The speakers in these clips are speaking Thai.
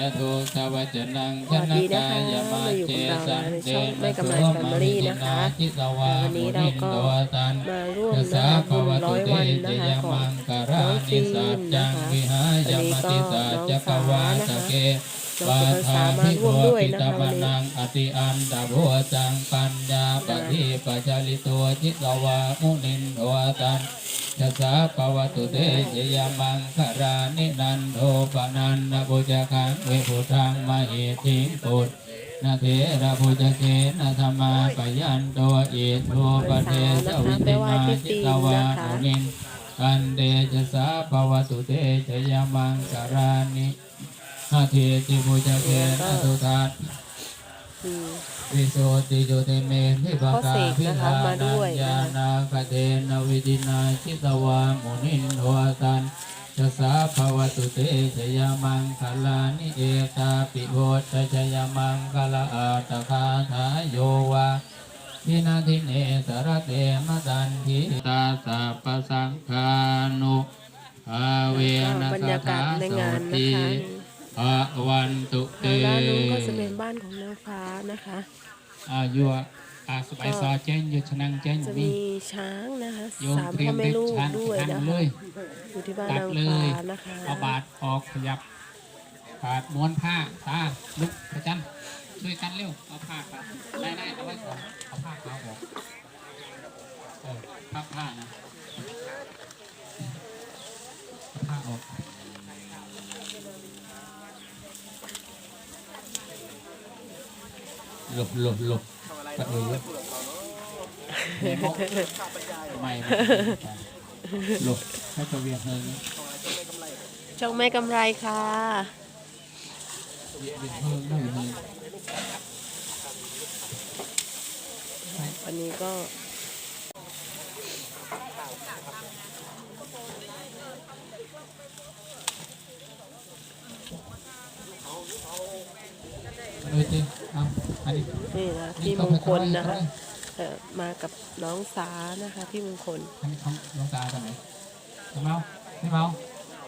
ยะโทสวัจนังชสวัสนะดีนะกาคะยมามาอยู่เจกับเราสันในเดช่องนะแม่กำไรโสแฟมามินิลี่ตินะคะนาทิสวาวันมุนี้เรานินก็โดตันมาร่วมยะนะสาคะภบุญวร้ตุอยเตวันจนะยคะของมังการาน้องนิฟิสัล์จมจันะงคะวิหายมติสัจจกวาสเกน้องสุภาษามาร่วมด้วยนะคะวันนี้นังอติอันตะโพจังปัญญาปฏิปัจจลิตัวจิตวามุนินโทตัน ยัสสะปวตุเตชยมังคารานินันโทปนันนบุจคังเวพุทังมหิทิงปุตนาเถระพุจเกนะธรรมาปยันโตเอโทปเทสวิติมาจิตวามุนินอันเดชะสาปวตุเตชยมังคารานินาเทติพุจเกนตุทัต วิโสติโยเตเมนิปกาพินะคะธามาด้นัวยญญานาคเตนวิดินาชิตวามุนินโทตันจะสาภวตุเตชยมังคลานิเอตาปิโหตชยมังคลาอาตคาทายโยวาพินาทิเนสรเตมตันทิตาสัพสังฆานุอาเวนะบรรสยากาทาสงานนะติ ภะวันตุเตทางด้านนู้นก็จะเป็นบ้านของนางฟ้านะคะอายัวอาสบายซอเจนอยู่ชนังเจนจะมีมีช้างนะคะโยมสามเตรียพ่อมแม่เด็กลูกช้างด้วยทางนะเลคะยอยู่ที่บ้านตัดนางเลฟ้ายนะคะเอาบาดออกขยับปาดม้วนผ้าตาลุกประจันช่วยกันเร็วเอาผ้าปาดได้ได้เอาไว้ก่อนเอาผ้าขาวออกเออผ้าผ้านะเอาผ้าออก หลบหลบหลบปะเอ๋ยไม่มองไม่หลบให้กระเวียงเฮงช่องแม่กำไรค่ะเวียงเฮงได้เฮงวันนี้ก็ เลยจริงเอาอั นนี้นี่นะพี่มงคลนะคะเอ่อมากับน้องสานะคะ พี่มงคลอันนี้ของหลวงตาตอนไหนไม่เมาไม่เมา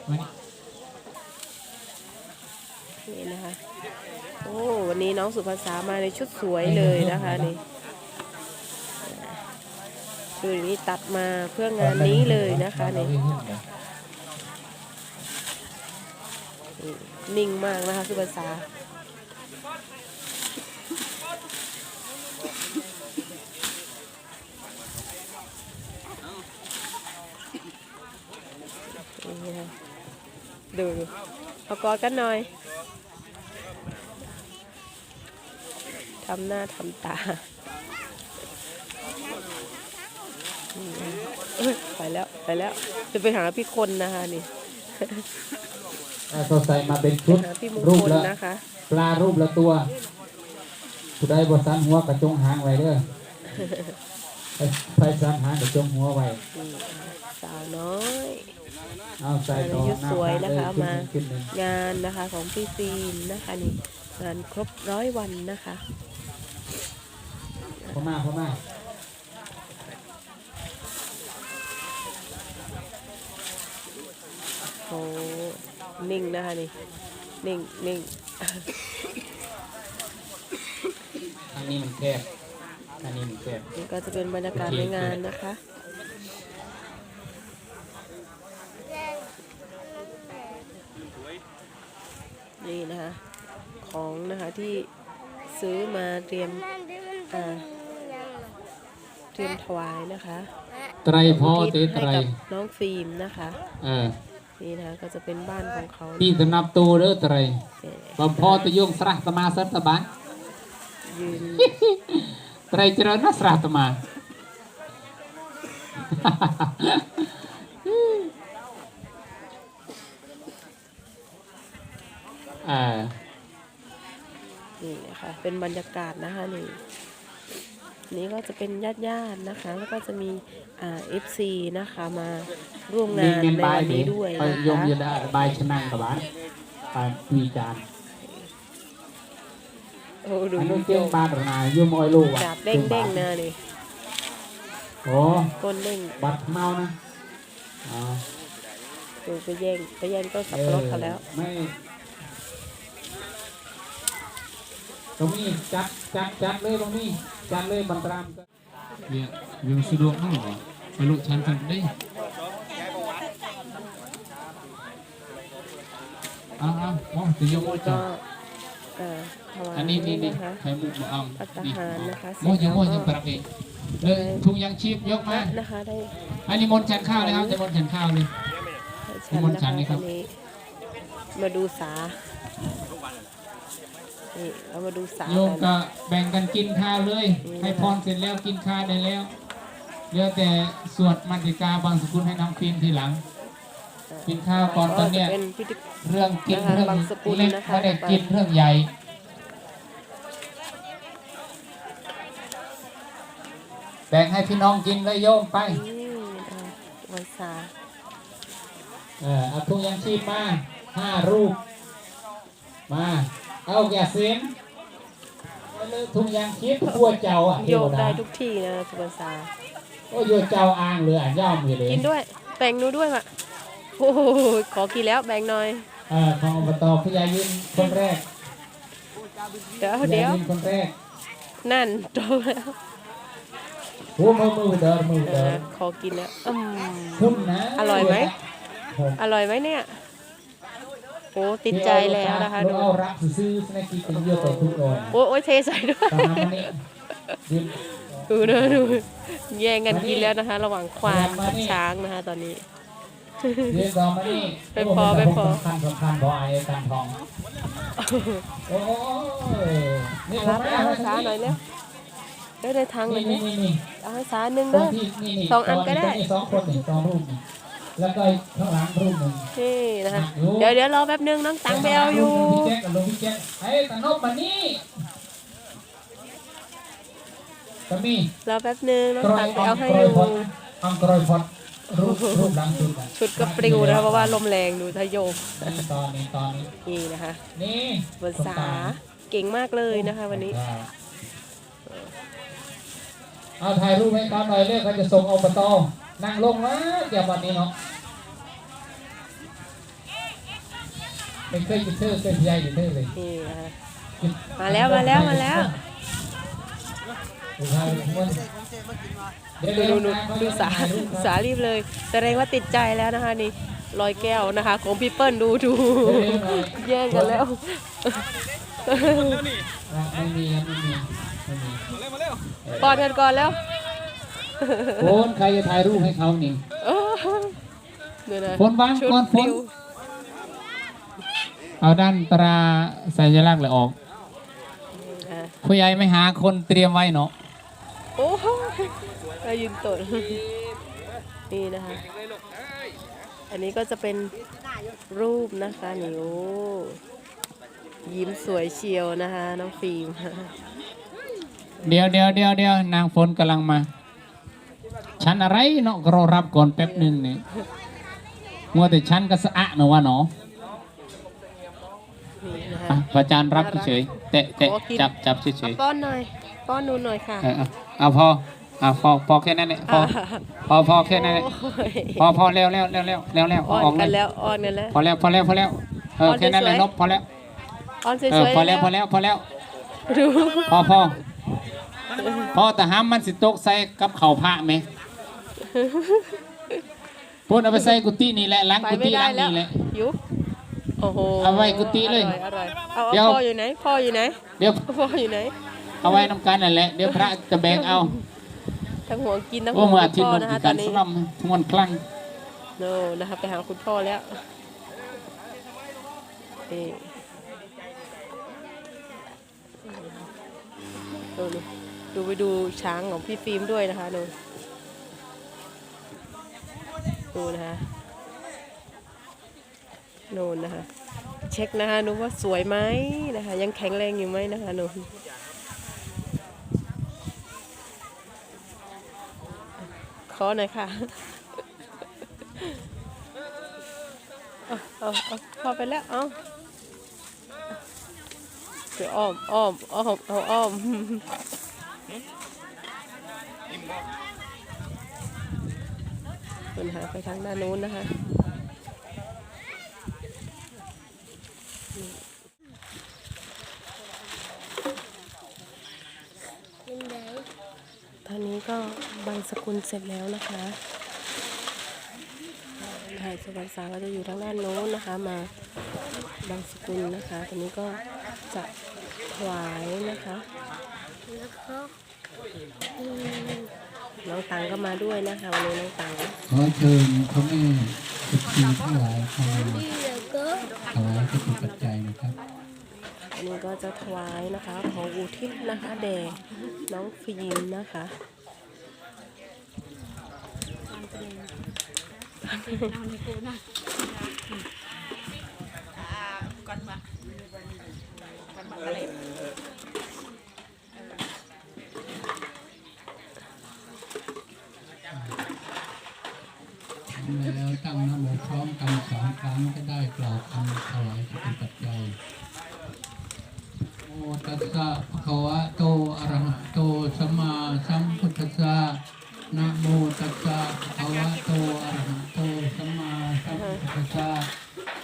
มานี่นี่นะคะโอ้วันนี้น้องสุภาษามาในชุดสวยเลยนะคะนี่ดูนี่ตัดมาเพื่องานนี้เลยนะคะนี่นี่นิ่งมากนะคะสุภาษานี่นะคะ ดูดูเอากอดกันหน่อยทำหน้าทำตาอืมเอ้ยไปแล้วไปแล้ว จะไปหาพี่คนนะคะนี่สดใส่มาเป็นชุดหาพี่มงรูปคลละนะคะ ปลารูปละตัวผู้ใดบสันหัวกระจงหางไว้เด้อ ไปไปสันหางกระจงหัวไว้นี่สาวน้อยเอาใส่ต่อชุดหน้าสวยพระนะคะเลยมาขึ้นหนึ่งงานนะคะของพี่ซีนนะคะนี่งานครบร้อยวันนะคะขึ้นหนึ่งเข้ามาเข้ามาโอ้นิ่งนะคะนี่นิ่งนิ่งทางนี้มันแคบ ทางนี้มันแคบนี่ก็จะเป็นบรรยากาศในงานนะคะนี่นะคะของนะคะที่ซื้อมาเตรียมอ่าเตรียมถวายนะคะไตรพ่ออุเตทิศไตรให้กับน้องฟิล์มนะคะเออนี่นะคะก็จะเป็นบ้านของเขานี่จะนับตัวเด้อไตรเอ่อบ่พอจะโยงสระตมาสัตบานยืน ไตรเจริญนะสระตมาอ่านี่นะคะเป็นบรรยากาศนะคะนี่นี่ก็จะเป็นญาติญาติๆนะคะ แล้วก็จะมีอ่าเอฟซีนะคะมาร่วมงานเงินในบายวันดินี้ด้วยไปนะโยมคะยืนได้บายชนะกับบ้านไปมีจาน โอ้ดูอันนู้นโยเจียงกบ้านหรือไงยุ่มอ้อยลูกอะจับเด้งเด้งๆนะนี่โอ้ก้นเด้งบัตรเมานะอ๋อดูไปแย่งไปแย่งต้นสับปะรดเขาแล้ว ไม่ตรงนี้จัดจัดจัดเลยตรงนี้จัดเลยบรรทามเนี่ยยังสะดวกมากเหรอไปลุชันกันได้เอาเอาโอ้จะยกมื อก็จับเอ่อถวายอันนี้นี่นี่นะคะไข่มุกมาเอาพัฒหารนะคะโม่ยังโม่ยังเสร็จแล้วก็ปรับเองเลยถุงยังชีพยกพมาระนะคะได้อันนี้มนต์ฉันข้าวเลยครับจะมนต์ฉันข้าวเลยฉันนิมนต์นะฉัคะนนี่ครับวันนี้มาดูสานี่เรามาดูสาโยมกันก็แบ่งกันกินข้าวเลย ให้พรเสร็จแล้วกินข้าวได้แล้วเหลือแต่สวดมัตติกาบางสกุลให้น้องฟินทีหลัง กินข้าวก่อนตอนเนี้ยจะเป็นพิธีเรื่องกินนะคะเรื่องบางสกุลเล็กนะคะไม่ได้กินเรื่องใหญ่แบ่งให้พี่น้องกินเลยโยมไปนี่นะคะวันสาเออเอาถุงยังชีพมาห้ารูป มา เอาอย่าเสียงเอาเลยถุงยางชีพพัวเจ้าอะโยกเทวได้ทุกที่นะสุวรรณสาโอ้โยเจ้าอ้างเลยอะย่อมอยู่เลยกินด้วยแบ่งหนูด้วยว่ะ โอ้โหขอกินแล้วแบ่งหน่อยเออของอบตพญายินคนแรกเดี๋ยวพญาเดี๋ยวยินคนแรกนั่นโตแล้วโอ้มือมือเดินมือเอเดิอนขอกินแล้วอืมคุ้มนะอร่อยไหม ผมอร่อยไหมเนี่ยโอ้ติดใจแล้วนะคะดูดูเอารักซื้อสแน็คกินเยอะต่อทุกคนโอ้ยโอ้ยเทใส่ด้วย ตามมานี่ยืน ดูนะดูแย่งกันกินแล้วนะคะ ระหว่างควานกับช้างนะคะ ตอนนี้ ยืนต่อมานี่ไม่พอไม่พอสำคัญสำคัญพอไอ้การทองโอ้ยนี่ผรัมบไม่เอาเอาให้สาหน่อยเร็วได้ได้ทางเลยนี่ไหมนี่นี่เอาให้สาหนึ่งตรเด้งอที่นี่นี่สองอันก็ได้ตรงนี้สองคนนี่สองรูปนี่แล้วก็ข้างหลังรูปหนึ่งนี่นะคะอยู่เดี๋ยวเดี๋ยวรอแป๊บนึงน้องตังไปเอาอยู่พี่แจ๊คกับลุงพี่แจ๊คเฮ้ยตานบมานี่ก็มีรอแป๊บนึงน้องกรอตัยงไปอเอางให้กอรอยยู่พอดอังกรอยพอด รูปรูปหลังสุดอะชุดก็ปลิวนะคะเพราะว่าลมแรงดูทะโยกนี่ตอนนี้ตอนนี้นี่นะคะนี่บนสาเก่งมากเลยนะคะ วันนี้เอาถ่ายรูปให้เขาหน่อยเรียกเขาจะส่งอบตนั่งลงนะอย่าวันนี้เนาะไม่เคยกินเธอเคยใหญ่กินเธอเลยนี่นะคะกินมาแล้วมาแล้วมาแล้ว ดูถ่ายรูปมันเดี๋ยวดูเดี๋ยวดูนะเขดูจะสาถ่ยรูปครับสารีบเลย แสดงว่าติดใจแล้วนะคะนี่ลอยแก้วนะคะ ของพี่เปิ้ลดูดูแย่งกันแล้วอะไม่มีครับไม่มีไม่มีป้อนกันก่อนแล้วโคนใครจะถ่ายรูปให้เขานี่เออเดี๋ยวนะฝนวางชุดก่อนฝนปลิวเอาด้านตราสัญลักษณ์เลยออกอะผู้ใหญ่ไม่หาคนเตรียมไว้เนาะโอ้ โหเรายืนตดนี่นะคะ อันนี้ก็จะเป็นรูปนะคะนี่โอ้ยิ้มสวยเชียวนะคะน้องฟิล์มเดี๋ยวเดี๋ยวเดี๋ยวเดี๋ยวนางฝนกำลังมาฉันอะไรเนาะรอรับก่อนแป๊บหนึ่งนี่มัวแต่ฉันก็สะอะเนาะวะเนาะนี่นะคะอะพระอาจารย์รับเฉยๆแตะแตะขอกินจับจับเฉยป้อนหน่อยป้อนหนูหน่อยค่ะๆเออเอาเอาพอเอาพอพอแค่นั้นแหละพอพอพอแค่นั้นแหละโอ้ยพอพอแล้วแล้วแล้วแล้วแล้วแล้วอ้เอาออนอกเลกันยแล้วอ้อนกันแล้วพอแล้วพอแล้วพอแล้วเออพอแค่นั้นแหละสวยๆนบพอแล้วอ้อนสเออวยๆพอแล้วพอแล้วพอแล้วดูพอพอพอแต่ห้ามมันสิตกใส่กับเข่าวพระไหมพูดเอาไปใส่กุฏินี่แหละล้างไปกุไม่ฏิได้ล้างแล้วนี่แหละยุบโอ้โหเอาไว้กุฏิเลยอร่ออร่อยเอาเดี๋เอายวพ่ออยู่ไหนพ่ออยู่ไหนเดี๋ยวพ่ออยู่ไหนเอาไว้น้ำกันนั่นแหละเดี๋ยวพระจะแบกเอา ทั้งห่วงกินทั้งห่ว่าวงเมื่ออาทิตพ่ย์อมันนะมีคะตกาอนรนี้สลัมทวนคลั่งโน่นะคะไปหาคุณพ่อแล้วนี่ดูดูดูไปดูช้างของพี่ฟิล์มด้วยนะคะดูดูนะคะโน่นนะคะ เช็คนะคะนูว่าสวยไหมนะคะ ยังแข็งแรงอยู่ไหมนะคะนู ขอหน่อยค่ะเอาเอาเอาพอไปแล้วเอาเดี๋ยวอ้อมอ้อมอ้อมเอาอ้อมคุณหาไปทางด้านนู้นนะคะ นี้ก็บางสกุลเสร็จแล้วนะคะถ่ายสุวรรณสาก็จะอยู่ทางด้านโน้นนะคะ มาบางสกุลนะคะตอนนี้ก็จะถวายนะคะอืมน้องตังก็มาด้วยนะคะวันนี้น้องตังขอเชิญพ่อแม่สุขีทั้งหลายเข้ามาถวายพระปัจจัยนะครับอันนี้ก็จะถวายนะคะ ของอุทิศนะคะแด่น้องฟิล์มนะคะ แล้วตั้งนโมพร้อมกันสามครั้งจะได้กล่าวคำถวายพระปัจจัยโมตัสสะภะคะวะโตอะระหะโตสัมมาสัมพุทธัสสะนะโมตัสสะภะคะวะโตอะระหะโตสัมมาสัมพุทธัสสะ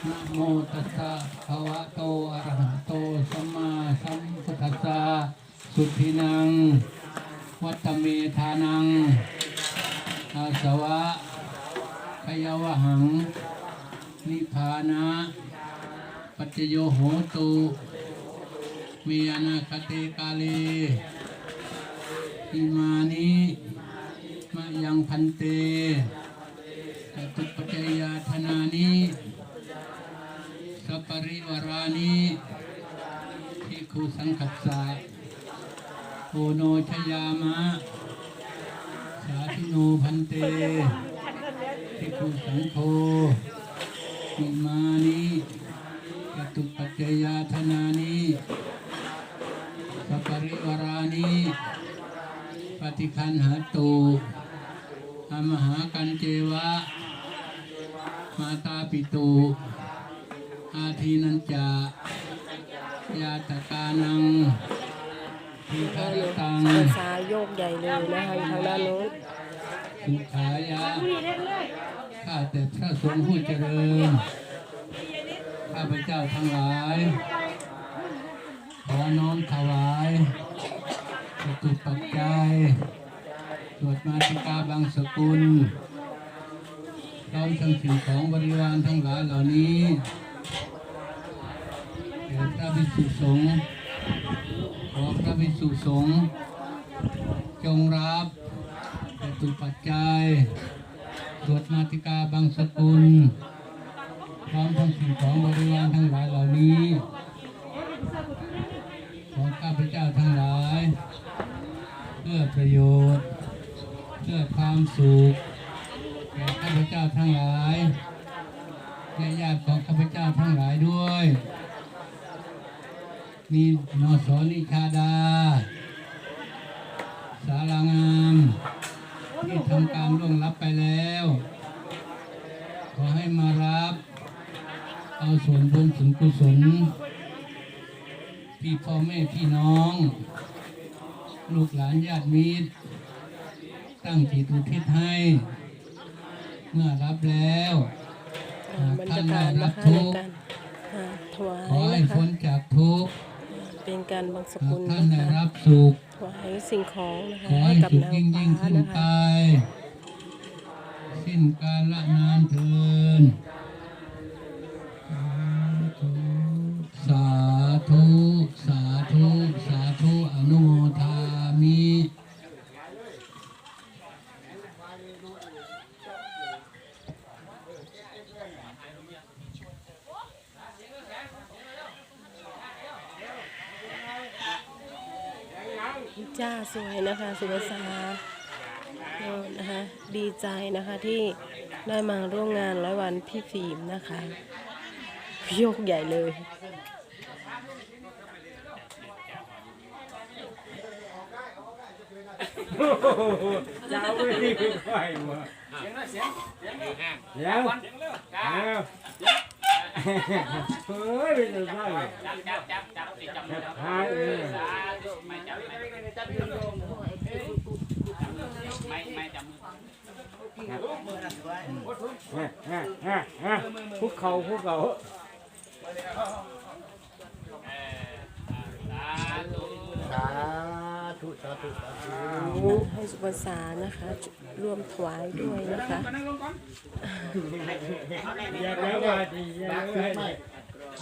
นะโมตัสสะภะคะวะโตอะระหะโตสัมมาสัมพุทธัสสะสุทินัง วัตตเมธานัง อาสวะ พยวหัง นิพพานะ ปัจจโยโหตุมีอนา คเตกาเลอิมานิมะยังพันเตจตุปัจจยาธนานิสัปปริวารานิทิคุสังคัสสะโอโนชยามะสาธุโนพันเตทิคุสังโฆมิมานิจตุปัจจยาธนานิ ปปริวารานิปฏิคันหาตุอมหากันเจวะ มาตาปิตุอาทีนันจายาตกานังทิคารตังภาษาโยกใหญ่เลยนะคะทางด้านโน้นสุขายะข้าแต่พระสงฆ์ผู้เจริญ ข้าพเจ้าทั้งหลาย อน้อมถวายจตุปัจจัยสวดมาติกาบางสกุลพร้อมทั้งสิ่งของบริวารทั้งหลายเหล่านี้แด่พระภิกษุสงฆ์ขอพระภิกษุสงฆ์จงรับจตุปัจจัยสวดมาติกาบางสกุลพร้อมทั้งสิ่งของบริวารทั้งหลายเหล่านี้ ข้าพเจ้าทั้งหลาย เพื่อประโยชน์เพื่อความสุขแก่ข้าพเจ้าทั้งหลายและญาติของข้าพเจ้าทั้งหลายด้วย มีนอสอนิชาดา สารางามที่ทำการล่วงลับไปแล้ว ขอให้มารับ เอาส่วนบุญส่วนกุศล พี่พ่อแม่พี่น้อง ลูกหลานญาติมิตร ตั้งจิตอุทิศให้เมื่อรับแล้วอ่าบรรยากาศนะคะในการอ่าถวาขอยให้นะคะพ้นจากทุกข์เป็นการบางสหากุกลท่านนะได้คะรับสุขถวายสิ่งของนะคะขอให้ให้กับสุขนางยิ่งยิ่งฟ้าขึ้นนะไปคะสิ้นกาลนานเทินสาธุ สาธุ สาธุ อนุโมทามิ จ้าสวยนะคะสุภาษาเออนะคะ ดีใจนะคะที่ได้มาร่วมงานร้อยวันพี่ฟิล์มนะคะโยกใหญ่เลยจะเอาไปที่ไปไฟมาเสียงเสียงเสียงเสียงเสียงเฮ้ยเป็นยัง ไงจับจับจับจับจั ธุสาธุสาธุให้สุพรรษานะคะร่วมถวายด้วยนะคะอย่าแล้วว่าดีอย่าแล้วว่าดี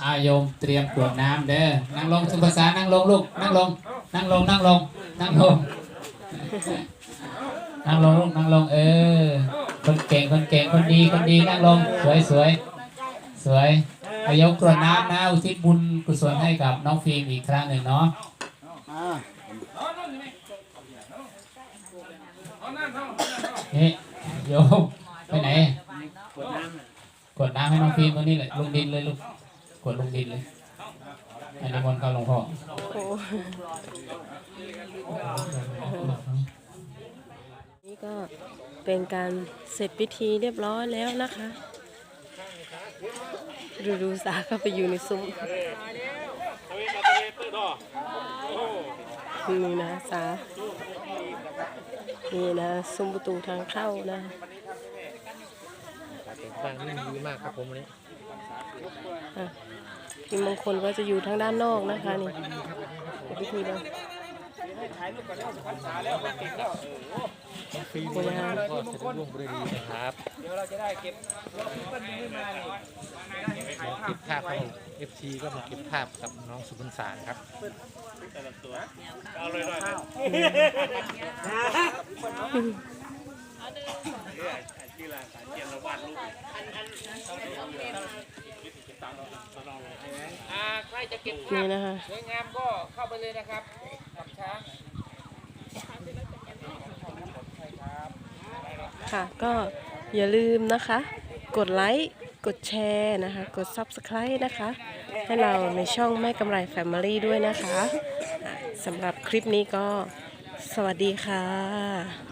อาโยมเตรียมกรวดน้ำเด้อนั่งลงสุภาษานั่งลงลูกนั่งลงนั่งลงนั่งลงนั่งลงนั่งลงลูกนั่งลงเออคนเก่งคนเก่งคนดีคนดีนั่งลงสวยสวยสวยอายกกรวดน้ำนะอุทิศบุญกุศลให้กับน้องฟิล์มอีกครั้งหนึ่งเนาะ นี่โยมไปไหนกดน้ำให้น้องฟิล์มตรงนี้เลยลงดินเลยลูกกดลงดินเลยอันนี้มนต์เข้าหลวงพ่อโอ้นี่ก็เป็นการเสร็จพิธีเรียบร้อยแล้วนะคะ ดูดูสาเข้าไปอยู่ในซุ้มนี่นะสา นี่นะซุ้มประตูทางเข้านะฟังนี่ดีมากครับผมวันนี้อะพี่มงคลก็จะอยู่ทางด้านนอกนะคะนี่เป็นพิธีแล้วนี่ นะคะก็เสร็จรุ่งบริดีนะครับเดี๋ยวเราจะได้เก็บเก็บภาพครับผม FC ก็มาเก็บภาพกับน้องสุพรรษารครับนี่นะคะสวยงามก็เข้าไปเลยนะครับกับช้าง ค่ะ ก็อย่าลืมนะคะ กดไลค์ กดแชร์นะคะ กด Subscribe นะคะ ให้เราในช่องแม่กำไร Family ด้วยนะคะอะสำหรับคลิปนี้ก็สวัสดีค่ะ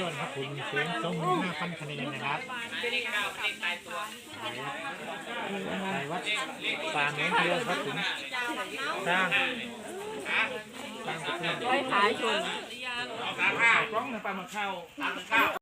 ยอดครับผมเสียงสองหมื่นห้าพันคะแนนนะครับในวัดป่าแมงเพื่อนครับผมสร้างสร้างเพื่อนไม่ขายชนกล้องในปลามาเข้าว